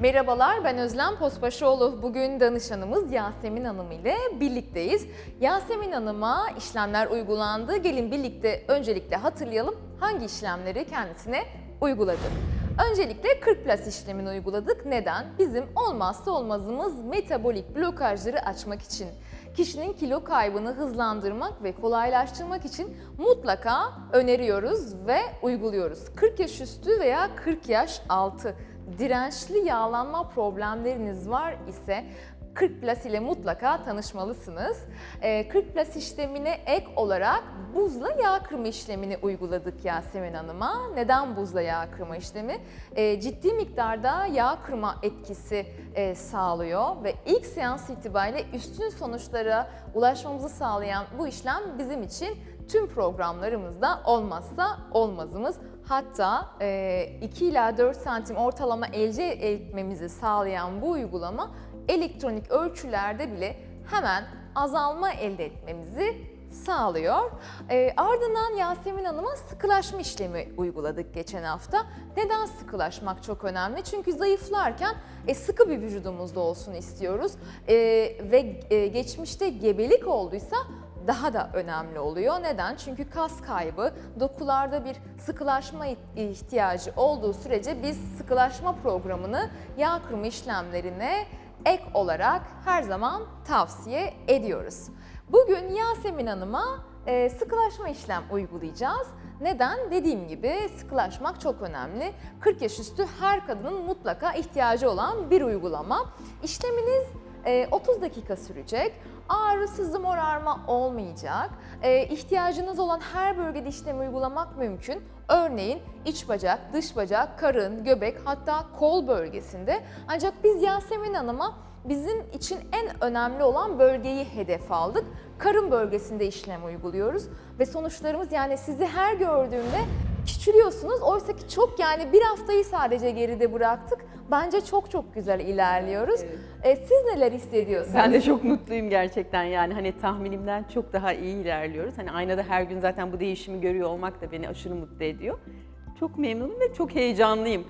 Merhabalar ben Özlem Posbaşoğlu. Bugün danışanımız Yasemin Hanım ile birlikteyiz. Yasemin Hanım'a işlemler uygulandı. Gelin birlikte öncelikle hatırlayalım hangi işlemleri kendisine uyguladık. Öncelikle 40 plus işlemini uyguladık. Neden? Bizim olmazsa olmazımız metabolik blokajları açmak için. Kişinin kilo kaybını hızlandırmak ve kolaylaştırmak için mutlaka öneriyoruz ve uyguluyoruz. 40 yaş üstü veya 40 yaş altı dirençli yağlanma problemleriniz var ise 40 Plus ile mutlaka tanışmalısınız. Ee, 40 Plus işlemine ek olarak buzla yağ kırma işlemini uyguladık Yasemin Hanım'a. Neden buzla yağ kırma işlemi? Ee, ciddi miktarda yağ kırma etkisi e, sağlıyor ve ilk seans itibariyle üstün sonuçlara ulaşmamızı sağlayan bu işlem bizim için tüm programlarımızda olmazsa olmazımız. Hatta e, 2 ila 4 santim ortalama elde etmemizi sağlayan bu uygulama elektronik ölçülerde bile hemen azalma elde etmemizi sağlıyor. E, ardından Yasemin Hanım'a sıkılaşma işlemi uyguladık geçen hafta. Neden sıkılaşmak çok önemli? Çünkü zayıflarken e, sıkı bir vücudumuzda olsun istiyoruz. E, ve e, geçmişte gebelik olduysa daha da önemli oluyor. Neden? Çünkü kas kaybı, dokularda bir sıkılaşma ihtiyacı olduğu sürece biz sıkılaşma programını yağ kırma işlemlerine ek olarak her zaman tavsiye ediyoruz. Bugün Yasemin Hanım'a e, sıkılaşma işlem uygulayacağız. Neden? Dediğim gibi sıkılaşmak çok önemli. 40 yaş üstü her kadının mutlaka ihtiyacı olan bir uygulama. İşleminiz 30 dakika sürecek. Ağrı, sızı, morarma olmayacak. E, ihtiyacınız olan her bölgede işlemi uygulamak mümkün. Örneğin iç bacak, dış bacak, karın, göbek hatta kol bölgesinde. Ancak biz Yasemin Hanım'a bizim için en önemli olan bölgeyi hedef aldık. Karın bölgesinde işlem uyguluyoruz ve sonuçlarımız yani sizi her gördüğümde küçülüyorsunuz. Oysa ki çok yani bir haftayı sadece geride bıraktık. Bence çok çok güzel ilerliyoruz. E, siz neler hissediyorsunuz? Ben de çok mutluyum gerçekten yani hani tahminimden çok daha iyi ilerliyoruz. Hani aynada her gün zaten bu değişimi görüyor olmak da beni aşırı mutlu ediyor. Çok memnunum ve çok heyecanlıyım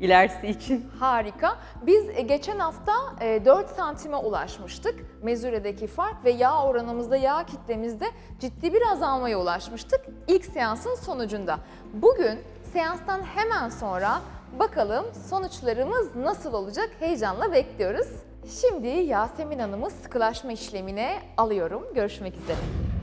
ilerisi için. Harika. Biz e, geçen hafta e, 4 santime ulaşmıştık. Mezuredeki fark ve yağ oranımızda, yağ kitlemizde ciddi bir azalmaya ulaşmıştık ilk seansın sonucunda. Bugün seanstan hemen sonra bakalım sonuçlarımız nasıl olacak heyecanla bekliyoruz. Şimdi Yasemin Hanım'ı sıkılaşma işlemine alıyorum. Görüşmek üzere.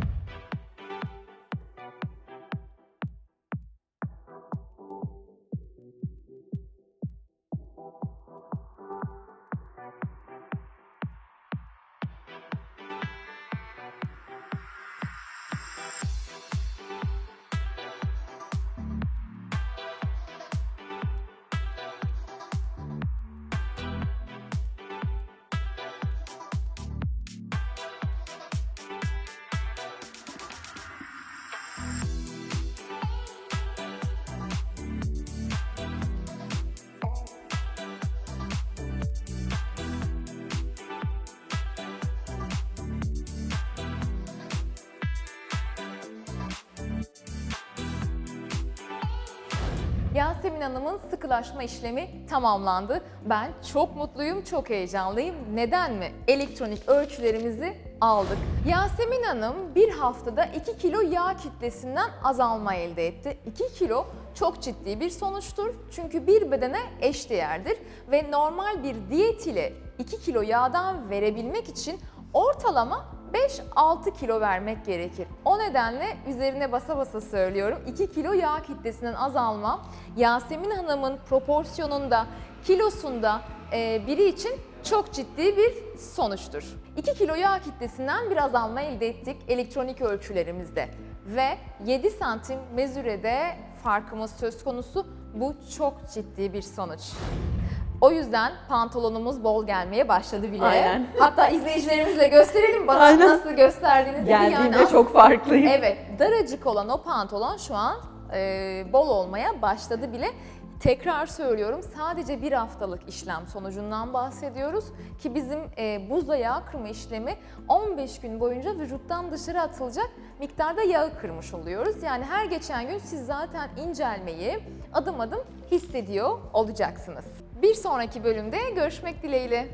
Yasemin Hanım'ın sıkılaşma işlemi tamamlandı. Ben çok mutluyum, çok heyecanlıyım. Neden mi? Elektronik ölçülerimizi aldık. Yasemin Hanım bir haftada 2 kilo yağ kitlesinden azalma elde etti. 2 kilo çok ciddi bir sonuçtur. Çünkü bir bedene eşdeğerdir ve normal bir diyet ile 2 kilo yağdan verebilmek için ortalama 5-6 kilo vermek gerekir. O nedenle üzerine basa basa söylüyorum. 2 kilo yağ kitlesinden azalma Yasemin Hanım'ın proporsiyonunda, kilosunda e, biri için çok ciddi bir sonuçtur. 2 kilo yağ kitlesinden bir azalma elde ettik elektronik ölçülerimizde ve 7 santim mezürede farkımız söz konusu. Bu çok ciddi bir sonuç. O yüzden pantolonumuz bol gelmeye başladı bile. Aynen. Hatta izleyicilerimize gösterelim bana Aynen. nasıl gösterdiğinizi. Geldiğimde Yani çok farklıyım. Evet, daracık olan o pantolon şu an e, bol olmaya başladı bile. Tekrar söylüyorum sadece bir haftalık işlem sonucundan bahsediyoruz ki bizim e, buzla yağ kırma işlemi 15 gün boyunca vücuttan dışarı atılacak miktarda yağı kırmış oluyoruz. Yani her geçen gün siz zaten incelmeyi adım adım hissediyor olacaksınız. Bir sonraki bölümde görüşmek dileğiyle.